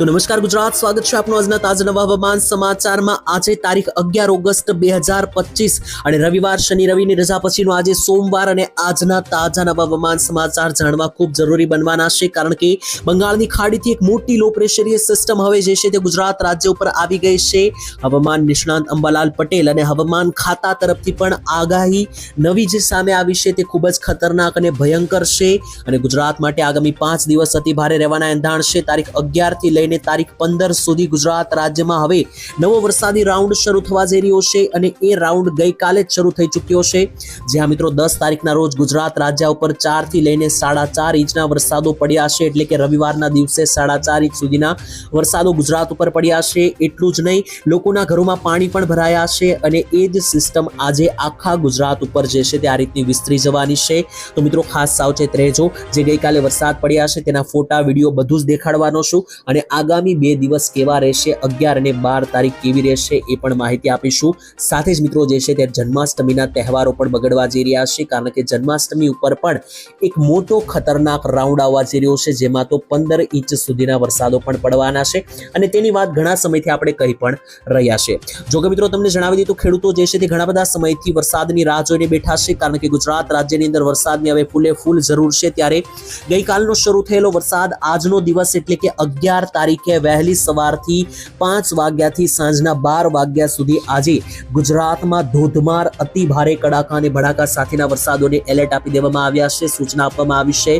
તો નમસ્કાર ગુજરાત, સ્વાગત છે આપનું આજના તાજા નવા હવામાન સમાચારમાં. આજે તારીખ અગિયાર ઓગસ્ટ બે હજાર પચીસ અને રવિવાર શનિ રવિની રજા પછીનો આજે સોમવાર અને આજના તાજા નવા હવામાન સમાચાર જાણવા ખૂબ જરૂરી બનવાના છે, કારણ કે બંગાળની ખાડીથી એક મોટી લો પ્રેશરીય સિસ્ટમ હવે જે છે તે ગુજરાત રાજ્ય ઉપર આવી ગઈ છે. હવામાન નિષ્ણાંત અંબાલાલ પટેલ અને હવામાન ખાતા તરફથી પણ આગાહી નવી જે સામે આવી છે તે ખૂબ જ ખતરનાક અને ભયંકર છે અને ગુજરાત માટે આગામી પાંચ દિવસ અતિ ભારે રહેવાના એંધાણ છે. તારીખ અગિયારથી લઈને તારીખ પંદર સુધી ગુજરાત રાજ્યમાં હવે નવો વરસાદી રાઉન્ડ શરૂ થવા જઈ રહ્યો છે અને એ રાઉન્ડ ગઈકાલે જ શરૂ થઈ ચૂક્યો છે. જ્યાં મિત્રો દસ તારીખના રોજ ગુજરાત રાજ્ય ઉપર ચારથી લઈને સાડા ચાર ઇંચના વરસાદો પડ્યા છે. એટલે કે રવિવારના દિવસે સાડા ચાર ઇંચ સુધીના વરસાદો ગુજરાત ઉપર પડ્યા છે. એટલું જ નહીં, લોકોના ઘરોમાં પાણી પણ ભરાયા છે અને એ જ સિસ્ટમ આજે આખા ગુજરાત ઉપર જે છે તે આ રીતની વિસ્તરી જવાની છે. તો મિત્રો ખાસ સાવચેત રહેજો, જે ગઈકાલે વરસાદ પડ્યા છે તેના ફોટા, વીડિયો બધું જ દેખાડવાનો છું અને આગામી બે દિવસ કેવા રહેશે? અગિયાર અને બાર તારીખ કેવી રહેશે એ પણ માહિતી આપીશું. સાથે જ મિત્રો, જે છે તે જન્માષ્ટમીના તહેવારો પણ બગડવા જઈ રહ્યા છે, કારણ કે જન્માષ્ટમી ઉપર પણ એક મોટો ખતરનાક રાઉન્ડ આવવા જઈ રહ્યો છે, જેમાં તો પંદર ઇંચ સુધીના વરસાદો પણ પડવાના છે. અને તેની વાત ઘણા સમયથી આપણે કહી પણ રહ્યા છે. જો કે મિત્રો, તમને જણાવી દીધું ખેડૂતો જે છે તે ઘણા બધા સમયથી વરસાદની રાહ જોઈને બેઠા છે, કારણ કે ગુજરાત રાજ્યની અંદર વરસાદની હવે ફૂલે ફૂલ જરૂર છે. ત્યારે ગઈકાલનો શરૂ થયેલો વરસાદ આજનો દિવસ એટલે કે અગિયાર તારીખે વહેલી સવારથી પાંચ વાગ્યાથી સાંજના બાર વાગ્યા સુધી આજે ગુજરાતમાં ધોધમાર, અતિ ભારે કડાકા અને ભડાકા સાથેના વરસાદોને એલર્ટ આપી દેવામાં આવ્યા છે. સૂચના આપવામાં આવી છે.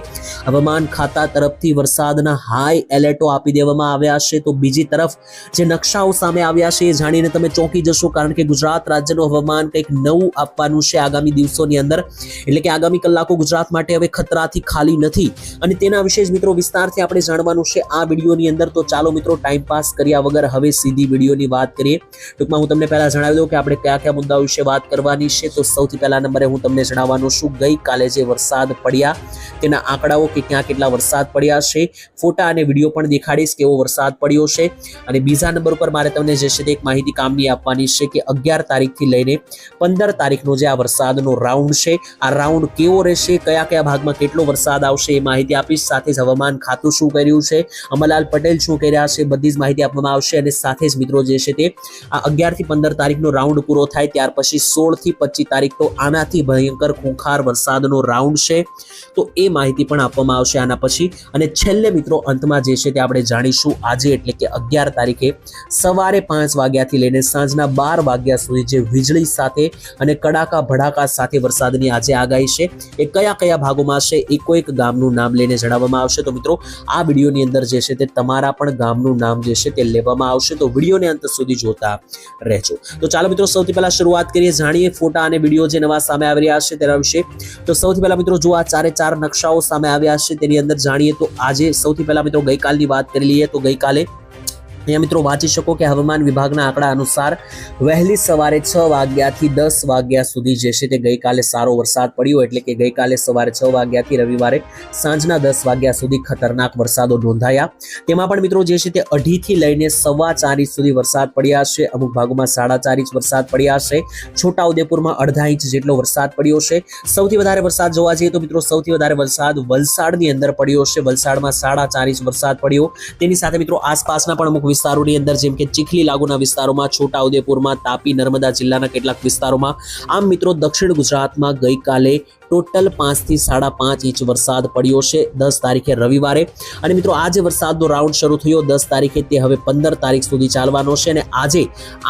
હવામાન ખાતા તરફથી વરસાદના હાઈ એલર્ટો આપી દેવામાં આવ્યા છે. તો બીજી તરફ જે નકશાઓ સામે આવ્યા છે એ જાણીને તમે ચોંકી જશો, કારણ કે ગુજરાત રાજ્યનું હવામાન કંઈક નવું આપવાનું છે આગામી દિવસોની અંદર. એટલે કે આગામી કલાકો ગુજરાત માટે હવે ખતરાથી ખાલી નથી. અને તેના વિશે મિત્રો વિસ્તારથી આપણે જાણવાનું છે, આ વિડીયોની અંદર તો ચાલો મિત્રો ટાઈમ પાસ કર્યા વગર હવે સીધી વિડીયોની વાત કરીએ. ટૂંકમાં હું તમને પહેલા જણાવી દઉં કે આપણે કયા કયા મુદ્દાઓ વિશે વાત કરવાની છે. તો સૌથી પહેલા નંબરે હું તમને જણાવવાનું છું, ગઈકાલે જે વરસાદ પડ્યા, તેના આંકડાઓ કે ક્યાં કેટલા વરસાદ પડ્યા છે, ફોટા અને વીડિયો પણ દેખાડીશ કેવો વરસાદ પડ્યો છે. અને બીજા નંબર ઉપર મારે તમને જે છે તે એક માહિતી કામની આપવાની છે કે અગિયાર તારીખથી લઈને પંદર તારીખનો જે આ વરસાદનો રાઉન્ડ છે, આ રાઉન્ડ કેવો રહેશે, કયા કયા ભાગમાં કેટલો વરસાદ આવશે એ માહિતી આપીશ. સાથે જ હવામાન ખાતું શું કર્યું છે, અમરલાલ પટેલ શું કર્યા છે. બધી જ માહિતી આપવામાં આવશે અને સાથે જ મિત્રો જે છે તે આ અગિયારથી પંદર તારીખનો રાઉન્ડ પૂરો થાય, ત્યાર પછી સોળથી પચીસ તારીખ તો આનાથી ભયંકર ખૂંખાર વરસાદનો રાઉન્ડ છે. તો એ માહિતી પણ આપવામાં આવશે આના પછી. અને છેલ્લે મિત્રો અંતમાં જે છે તે આપણે જાણીશું આજે એટલે કે અગિયાર તારીખે સવારે પાંચ વાગ્યાથી લઈને સાંજના બાર વાગ્યા સુધી જે વીજળી સાથે અને કડાકા ભડાકા સાથે વરસાદની આજે આગાહી છે. એ કયા કયા ભાગોમાં છે એકો એક ગામનું નામ લઈને જણાવવામાં આવશે. તો મિત્રો, આ વિડીયોની અંદર જે છે તે તમારા પણ ગામનું નામ જે છે તે લેવામાં આવશે. તો વિડીયોને અંત સુધી જોતા રહેજો. તો ચાલો મિત્રો, સૌથી પહેલા શરૂઆત કરીએ, જાણીએ ફોટા અને વીડિયો જે નવા સામે આવી રહ્યા છે તેના વિશે. તો સૌથી પહેલા મિત્રો, જો આ ચારે ચાર નકશાઓ સામે આવ્યા છે તેની અંદર જાણીએ તો આજે સૌથી પહેલા મિત્રો ગઈકાલની વાત કરી લઈએ. તો ગઈકાલે અહીંયા મિત્રો વાંચી શકો કે હવામાન વિભાગના આંકડા અનુસાર વહેલી સવારે છ વાગ્યાથી દસ વાગ્યા સુધી જે છે તે ગઈકાલે સારો વરસાદ પડ્યો એટલે કે ગઈકાલે સવારે છ વાગ્યાથી રવિવારે સાંજના દસ વાગ્યા સુધી ખતરનાક વરસાદો નોંધાયા. તેમાં પણ મિત્રો જે છે તે અઢીથી લઈને સવા ચાર સુધી વરસાદ પડ્યા છે. અમુક ભાગોમાં સાડા ચાર ઇંચ વરસાદ પડ્યા છે. છોટાઉદેપુરમાં અડધા ઇંચ જેટલો વરસાદ પડ્યો છે. સૌથી વધારે વરસાદ જોવા જઈએ તો મિત્રો સૌથી વધારે વરસાદ વલસાડની અંદર પડ્યો છે. વલસાડમાં સાડા ચાર ઇંચ વરસાદ પડ્યો. તેની સાથે મિત્રો આસપાસના પણ અમુક વિસ્તારોની અંદર, જેમ કે ચીખલી લાગુના વિસ્તારોમાં, છોટાઉદેપુરમાં, તાપી નર્મદા જિલ્લાના કેટલાક વિસ્તારોમાં. આમ મિત્રો, દક્ષિણ ગુજરાતમાં ગઈકાલે ટોટલ પાંચથી સાડા પાંચ ઇંચ વરસાદ પડ્યો છે દસ તારીખે રવિવારે. અને મિત્રો આજે વરસાદનો રાઉન્ડ શરૂ થયો, દસ તારીખે તે હવે પંદર તારીખ સુધી ચાલવાનો છે અને આજે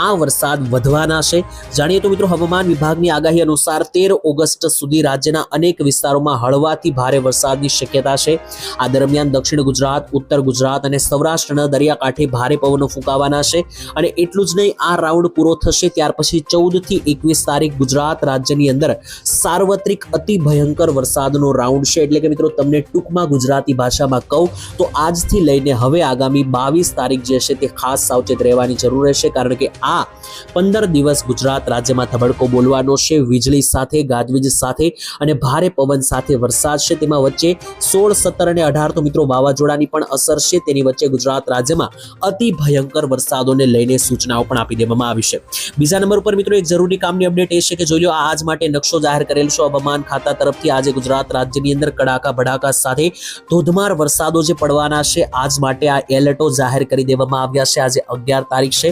આ વરસાદ વધવાના છે. જાણીએ તો મિત્રો, હવામાન વિભાગની આગાહી અનુસાર તેર ઓગસ્ટ સુધી રાજ્યના અનેક વિસ્તારોમાં હળવાથી ભારે વરસાદની શક્યતા છે. આ દરમિયાન દક્ષિણ ગુજરાત, ઉત્તર ગુજરાત અને સૌરાષ્ટ્રના દરિયાકાંઠે ભારે પવનો ફૂંકાવાના છે. અને એટલું જ નહીં, આ રાઉન્ડ પૂરો થશે ત્યાર પછી ચૌદથી એકવીસ તારીખ ગુજરાત રાજ્યની અંદર સાર્વત્રિક અતિ ભયંકર વરસાદનો રાઉન્ડ છે. એટલે કે મિત્રો, તમને ટૂંકમાં ગુજરાતી ભાષામાં કહું, તો આજથી લઈને હવે આગામી બાવીસ તારીખ જે છે તે ખાસ સાવચેત રહેવાની જરૂર રહેશે. કારણ કે આ પંદર દિવસ ગુજરાત રાજ્યમાં ધબડકો બોલવાનો છે, વીજળી સાથે, ગાજવીજ સાથે અને ભારે પવન સાથે વરસાદ છે. તેમાં વચ્ચે સોળ, સત્તર અને અઢાર તો મિત્રો વાવાઝોડાની પણ અસર છે. તેની વચ્ચે ગુજરાત રાજ્યમાં અતિ ભયંકર વરસાદોને લઈને સૂચનાઓ પણ આપી દેવામાં આવી છે. બીજા નંબર પર મિત્રો એક જરૂરી કામની અપડેટ એ છે કે જોઈ લો આજ માટે નકશો જાહેર કરેલ છે. હવામાન ખાતા ખાતા તરફથી આજે ગુજરાત રાજ્યની અંદર કડાકા ભડાકા સાથે ધોધમાર વરસાદો જે પડવાના છે, આજ માટે આ એલર્ટો જાહેર કરી દેવામાં આવ્યા છે. આજે અગિયાર તારીખ છે.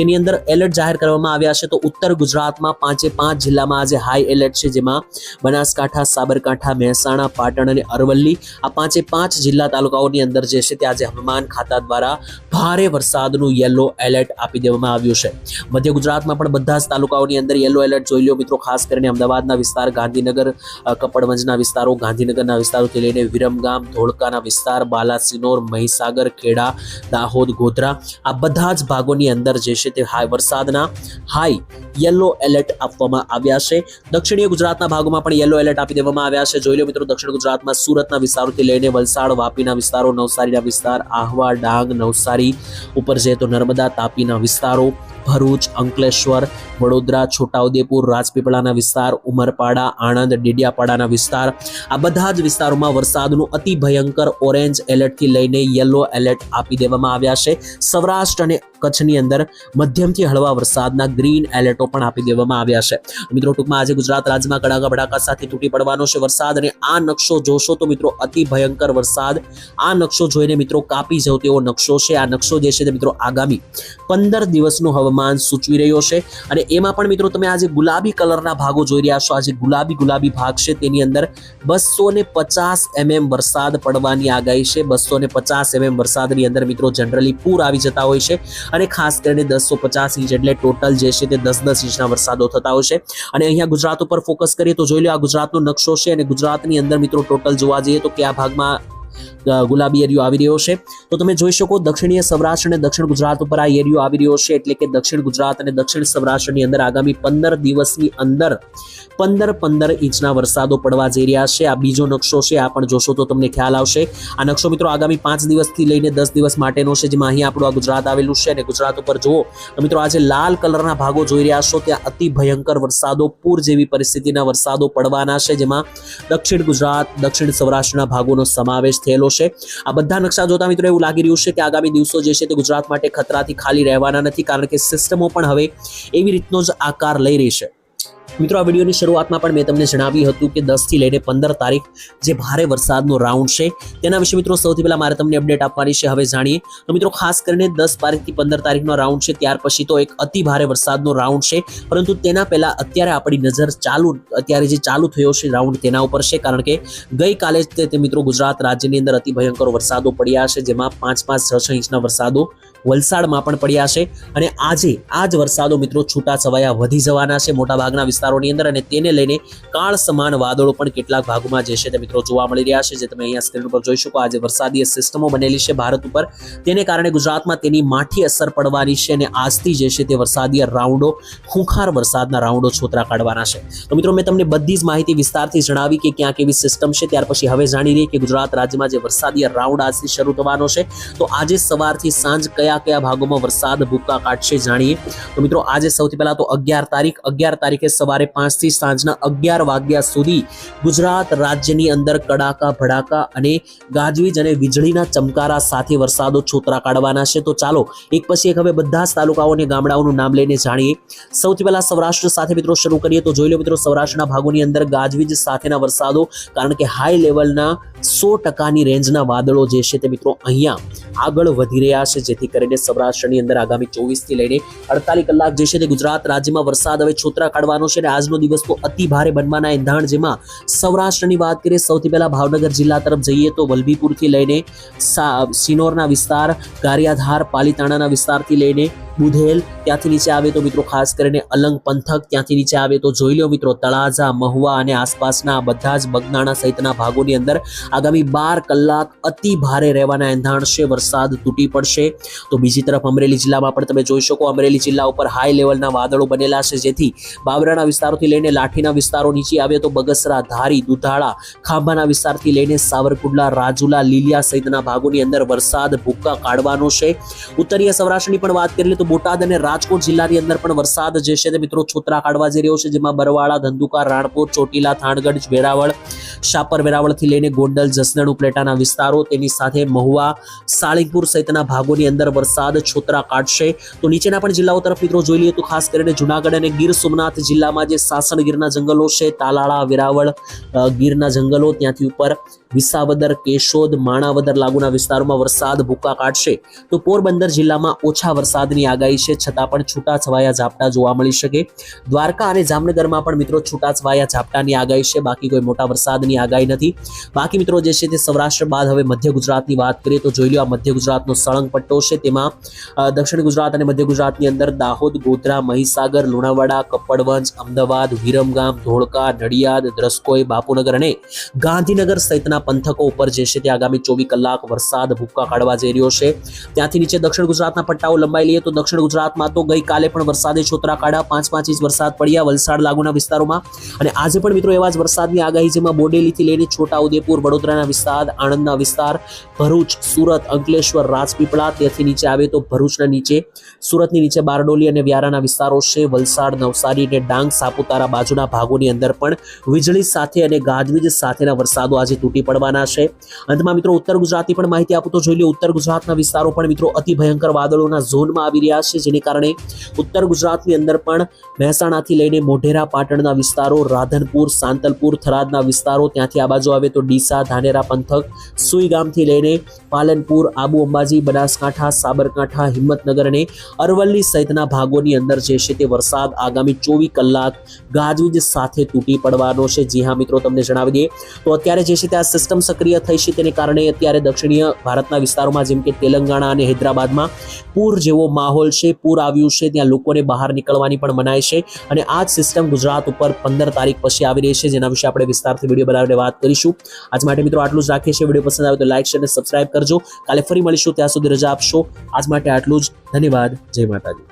તેની અંદર એલર્ટ જાહેર કરવામાં આવ્યા છે તો ઉત્તર ગુજરાતમાં પાંચે પાંચ જિલ્લામાં આજે હાઈ એલર્ટ છે, જેમાં બનાસકાંઠા, સાબરકાંઠા, મહેસાણા, પાટણ અને અરવલ્લી આ પાંચે પાંચ જિલ્લા તાલુકાઓની અંદર જે છે તે આજે હવામાન ખાતા દ્વારા ભારે વરસાદનું યલો એલર્ટ આપી દેવામાં આવ્યું છે. મધ્ય ગુજરાતમાં પણ બધા જ તાલુકાઓની અંદર યલો એલર્ટ જોઈ લો મિત્રો, ખાસ કરીને અમદાવાદના વિસ્તાર, ગાંધીનગર કપડવંજના વિસ્તારો, ગાંધીનગરના વિસ્તારોથી લઈને વિરમગામ, ધોળકાના વિસ્તાર, બાલાસિનોર, મહીસાગર, ખેડા, દાહોદ, ગોધરા, આ બધા જ ભાગોની અંદર જે છે તે હાઈ વરસાદના હાઈ યલો એલર્ટ આપવામાં આવ્યા છે. દક્ષિણીય ગુજરાતના ભાગોમાં પણ યલો એલર્ટ આપી દેવામાં આવ્યા છે. જોઈ લો મિત્રો, દક્ષિણ ગુજરાતમાં સુરતના વિસ્તારોથી લઈને વલસાડ, વાપીના વિસ્તારો, નવસારીના વિસ્તાર, આહવા, ડાંગ, નવસારી, ઉપર જઈએ તો નર્મદા, તાપીના વિસ્તારો ભરૂચ, અંકલેશ્વર, વડોદરા, છોટાઉદેપુર, રાજપીપળાના વિસ્તાર, ઉમરપાડા, આણંદ, ડેડિયાપાડાના વિસ્તાર. આ બધા જ વિસ્તારોમાં વરસાદનું અતિ ભયંકર ઓરેન્જ એલર્ટથી લઈને યલો એલર્ટ આપી દેવામાં આવ્યા છે. સૌરાષ્ટ્ર અને કચ્છની અંદર મધ્યમથી હળવા વરસાદના ગ્રીન એલર્ટો પણ આપી દેવામાં આવ્યા છે. મિત્રો, ટૂંકમાં આજે ગુજરાત રાજ્યમાં કડાકા ભડાકા સાથે તૂટી પડવાનો છે વરસાદ અને આ નકશો જોશો તો મિત્રો અતિ ભયંકર વરસાદ. આ નકશો જોઈને મિત્રો કાપી જવો તેવો નકશો છે. આ નકશો જે છે મિત્રો આગામી પંદર દિવસનું હવામાન સૂચવી રહ્યો છે. અને એમાં પણ મિત્રો તમે આજે ગુલાબી કલરના ભાગો જોઈ રહ્યા છો. આજે ગુલાબી ગુલાબી ભાગ છે. તેની અંદર બસો ને પચાસ એમએમ વરસાદ પડવાની આગાહી છે. બસો ને પચાસ એમએમ વરસાદની અંદર મિત્રો જનરલી પૂર આવી જતા હોય છે. અને ખાસ કરીને દસો પચાસ ઇંચ એટલે ટોટલ જે છે તે દસ દસ ઇંચના વરસાદો થતા હોય છે. અને અહીંયા ગુજરાત ઉપર ફોકસ કરીએ તો જોઈ લો આ ગુજરાતનો નકશો છે. અને ગુજરાતની અંદર મિત્રો ટોટલ જોવા જઈએ તો કયા ભાગમાં ગુલાબી એરિયો આવી રહ્યો છે. તો તમે જોઈ શકો દક્ષિણીય સૌરાષ્ટ્ર અને દક્ષિણ ગુજરાત ઉપર આ એરિયો આવી રહ્યો છે એટલે કે દક્ષિણ ગુજરાત અને દક્ષિણ સૌરાષ્ટ્રની અંદર આગામી પંદર દિવસની અંદર પંદર પંદર ઇંચના વરસાદો પડવા જઈ રહ્યા છે. આ બીજો નકશો છે, આ પણ જોશો તો તમને ખ્યાલ આવશે. આ નકશો મિત્રો આગામી પાંચ દિવસથી લઈને દસ દિવસ માટેનો છે, જેમાં અહીંયા આપણું આ ગુજરાત આવેલું છે અને ગુજરાત ઉપર જુઓ મિત્રો આજે લાલ કલરના ભાગો જોઈ રહ્યા છો, ત્યાં અતિ ભયંકર વરસાદો, પૂર જેવી પરિસ્થિતિના વરસાદો પડવાના છે, જેમાં દક્ષિણ ગુજરાત, દક્ષિણ સૌરાષ્ટ્રના ભાગોનો સમાવેશ થયેલો છે. આ બધા નકશા જોતા મિત્રો એવું લાગી રહ્યું છે કે આગામી દિવસો જે છે તે ગુજરાત માટે ખતરાથી ખાલી રહેવાના નથી, કારણ કે સિસ્ટમો પણ હવે એવી રીતનો જ આકાર લઈ રહી છે. મિત્રો, આ વિડીયોની શરૂઆતમાં પણ મેં તમને જણાવ્યું હતું કે દસથી લઈને પંદર તારીખ જે ભારે વરસાદનો રાઉન્ડ છે. તેના વિશે મિત્રો, સૌથી પહેલાં મારે તમને અપડેટ આપવાની છે. હવે જાણીએ. તો મિત્રો, ખાસ કરીને દસ તારીખથી પંદર તારીખનો રાઉન્ડ છે. ત્યાર પછી તો એક અતિ ભારે વરસાદનો રાઉન્ડ છે. પરંતુ તેના પહેલાં અત્યારે આપણી નજર ચાલુ, અત્યારે જે ચાલુ થયો છે રાઉન્ડ તેના ઉપર છે. કારણ કે ગઈકાલે જ તે- મિત્રો ગુજરાત રાજ્યની અંદર અતિ ભયંકર વરસાદો પડ્યા છે. જેમાં પાંચ પાંચ છ છ ઇંચના વરસાદો વલસાડમાં પણ પડ્યા છે. અને આજે, આ જ વરસાદો મિત્રો છૂટા છવાયા વધી જવાના છે. મોટાભાગના વિસ્તારોની અંદર અને તેને લઈને કાળ સમાન વાદળો પણ કેટલાક ભાગોમાં જે તે મિત્રો જોવા મળી રહ્યા છે, જે તમે અહીંયા સ્ક્રીન ઉપર જોઈ શકો. આજે વરસાદી સિસ્ટમો બનેલી છે ભારત ઉપર. તેને કારણે ગુજરાતમાં તેની માઠી અસર પડવાની છે અને આજથી જે છે તે વરસાદી રાઉન્ડો, ખૂંખાર વરસાદના રાઉન્ડો છોતરા કાઢવાના છે. તો મિત્રો મેં તમને બધી જ માહિતી વિસ્તારથી જણાવી કે ક્યાં કેવી સિસ્ટમ છે, ત્યાર પછી હવે જાણી લઈએ કે ગુજરાત રાજ્યમાં જે વરસાદી રાઉન્ડ આજથી શરૂ થવાનો છે. તો આજે સવારથી સાંજ કયા કયા ભાગોમાં વરસાદ ભૂકા કાઢશે જાણીએ. તો મિત્રો આજે સૌથી પહેલા તો અગિયાર તારીખ, અગિયાર તારીખે સવારે પાંચથી સાંજના અગિયાર વાગ્યા સુધી ગુજરાત રાજ્યની અંદર કડાકા, ભડાકા અને ગાજવીજ અને વીજળીના ચમકારા સાથે વરસાદો છોતરા કાઢવાના છે. તો ચાલો એક પછી એક હવે બધા જ તાલુકાઓ અને ગામડાઓનું નામ લઈને જાણીએ. સૌથી પહેલા સૌરાષ્ટ્ર સાથે મિત્રો શરૂ કરીએ તો જોઈ લો મિત્રો સૌરાષ્ટ્રના ભાગોની અંદર ગાજવીજ સાથેના વરસાદો કારણ કે હાઈ લેવલના સો ટકાની રેન્જના વાદળો જે છે તે મિત્રો અહીંયા આગળ વધી રહ્યા છે. જેથી કરીને સૌરાષ્ટ્રની અંદર આગામી ચોવીસથી લઈને અડતાલીસ કલાક જે છે તે ગુજરાત રાજ્યમાં વરસાદ હવે છોતરા કાઢવાનો છે. અને આજનો દિવસ તો અતિ ભારે બનવાના એંધાણ જેમાં સૌરાષ્ટ્રની વાત કરીએ, સૌથી પહેલા ભાવનગર જિલ્લા તરફ જઈએ તો વલભીપુરથી લઈને સા- સિનોરના વિસ્તાર, ગારિયાધાર, પાલીતાણાના વિસ્તારથી લઈને બુધેલ ત્યાંથી નીચે આવે તો મિત્રો ખાસ કરીને અલંગ પંથક ત્યાંથી નીચે આવે તો જોઈ લો મિત્રો, તળાજા, મહુવા અને આસપાસના બધા જ બગનાળા સહિતના ભાગોની અંદર આગામી બાર કલાક અતિ ભારે રહેવાના એંધાણ છે, વરસાદ તૂટી પડશે. તો બીજી તરફ અમરેલી જિલ્લામાં પણ તમે જોઈ શકો અમરેલી જિલ્લા ઉપર હાઈ લેવલના વાદળો બનેલા છે, જેથી બાબરાના વિસ્તારોથી લઈને લાઠીના વિસ્તારો નીચે આવે તો બગસરા, ધારી, દુધાળા, ખાંભાના વિસ્તારથી લઈને સાવરકુંડલા, રાજુલા, લીલિયા સહિતના ભાગોની અંદર વરસાદ ભૂક્કા કાઢવાનો છે. ઉત્તરીય સૌરાષ્ટ્રની પણ વાત કરી લે તો બોટાદ અને રાજકોટ જિલ્લાની અંદર પણ વરસાદ જે છે તે મિત્રો છોતરા કાઢવા જઈ રહ્યો છે, જેમાં બરવાળા, ધંધુકા, રાણપુર, ચોટીલા, થાણગઢ, વેરાવળ શાપર વેરાવળથી લઈને ગોંડલ, જસદણ ઉપલેટાના વિસ્તારો, તેની સાથે મહુવા સાળીપુર સહિતના ભાગોની અંદર વરસાદ છોતરા કાઢશે. તો નીચેના પણ જિલ્લાઓ તરફ મિત્રો જોઈ લઈએ તો ખાસ કરીને જુનાગઢ અને ગીર સોમનાથ જિલ્લામાં જે સાસણ ગીરના જંગલો છે, તાલાળા, વેરાવળ ગીરના જંગલો, ત્યાંથી ઉપર વિસાવદર, કેશોદ, માણાવદર લાગુના વિસ્તારોમાં વરસાદ ભૂકા કાઢશે. તો પોરબંદર જિલ્લામાં ઓછા વરસાદની આગાહી છે, છતાં પણ છૂટાછવાયા ઝાપટા જોવા મળી શકે. દ્વારકા અને જામનગરમાં પણ મિત્રો છૂટાછવાયા ઝાપટાની આગાહી છે, બાકી કોઈ મોટા વરસાદની આગાહી નથી. બાકી મિત્રો જે છે તે સૌરાષ્ટ્ર બાદ હવે મધ્ય ગુજરાતની વાત કરીએ તો જોઈ લો આ મધ્ય ગુજરાતનો સળંગ પટ્ટો છે. તેમાં દક્ષિણ ગુજરાત અને મધ્ય ગુજરાતની અંદર દાહોદ, ગોધરા, મહીસાગર, લુણાવાડા, કપડવંજ, અમદાવાદ, વિરમગામ, ધોળકા, નડિયાદ દ્રસ્કોઈ બાપુનગર અને ગાંધીનગર સહિતના પંથકો ઉપર જે છે તે આગામી ચોવીસ કલાક વરસાદ ભૂક્કા કાઢવા જઈ રહ્યો છે. ત્યાંથી નીચે દક્ષિણ ગુજરાતના પટ્ટાઓ લંબાઈ લઈએ તો દક્ષિણ ગુજરાતમાં તો ગઈકાલે પણ વરસાદે છોતરા કાઢ્યા, પાંચ પાંચ ઇંચ વરસાદ પડ્યા, વલસાડ લાગુના વિસ્તારોમાં. અને આજે પણ મિત્રો એવા જ વરસાદની આગાહી જેમાં બોડેલીથી લઈને છોટાઉદેપુર, વડોદરાના વિસ્તાર, આણંદના વિસ્તાર, ભરૂચ, સુરત, અંકલેશ્વર, રાજપીપળા, ત્યાંથી નીચે આવે તો ભરૂચના નીચે, સુરતની નીચે બારડોલી અને વ્યારાના વિસ્તારો છે, વલસાડ, નવસારી અને ડાંગ, સાપુતારા બાજુના ભાગોની અંદર પણ વીજળી સાથે અને ગાજવીજ સાથેના વરસાદો આજે તૂટી પડવાના છે. અંતમાં મિત્રો, ઉત્તર ગુજરાતની પણ માહિતી આપું તો જોઈ લો, ઉત્તર ગુજરાતના વિસ્તારો પણ મિત્રો અતિ ભયંકર વાદળોના ઝોનમાં આવી રહ્યા છે, જેને કારણે ઉત્તર ગુજરાતની અંદર પણ મહેસાણાથી લઈને મોઢેરા, પાટણના વિસ્તારો, રાધનપુર, સાંતલપુર, થરાદના વિસ્તારો ત્યાંથી આ બાજુ આવે તો ડીસા, ધાનેરા પંથક સુઈગામથી લઈને પાલનપુર, આબુ અંબાજી, બનાસકાંઠા, સાબરકાંઠા, હિંમતનગર અને અરવલ્લી સહિતના ભાગોની અંદર જે છે તે વરસાદ આગામી ચોવીસ કલાક ગાજવીજ સાથે તૂટી પડવાનો છે. જી હા મિત્રો, તમને જણાવી દઈએ. તો અત્યારે જે છે તે આ સિસ્ટમ સક્રિય થઈ છે તેને કારણે અત્યારે દક્ષિણીય ભારતના વિસ્તારોમાં જેમ કે તેલંગાણા અને હૈદરાબાદમાં પૂર જેવો માહોલ છે. પૂર આવ્યું છે, ત્યાં લોકોને બહાર નીકળવાની પણ મનાય છે અને આ જ સિસ્ટમ ગુજરાત ઉપર પંદર તારીખ પછી આવી રહી છે. જેના વિશે આપણે વિસ્તારથી વીડિયો બનાવીને વાત કરીશું. આજ માટે મિત્રો આટલું જ રાખીએ છીએ. વીડિયો પસંદ આવે તો લાઈક શેર અને સબસ્ક્રાઇબ કરજો. કાલે ફરી મળીશું. ત્યાં સુધી રજા આપશો. આજ માટે આટલું જ. ધન્યવાદ. જય માતાજી.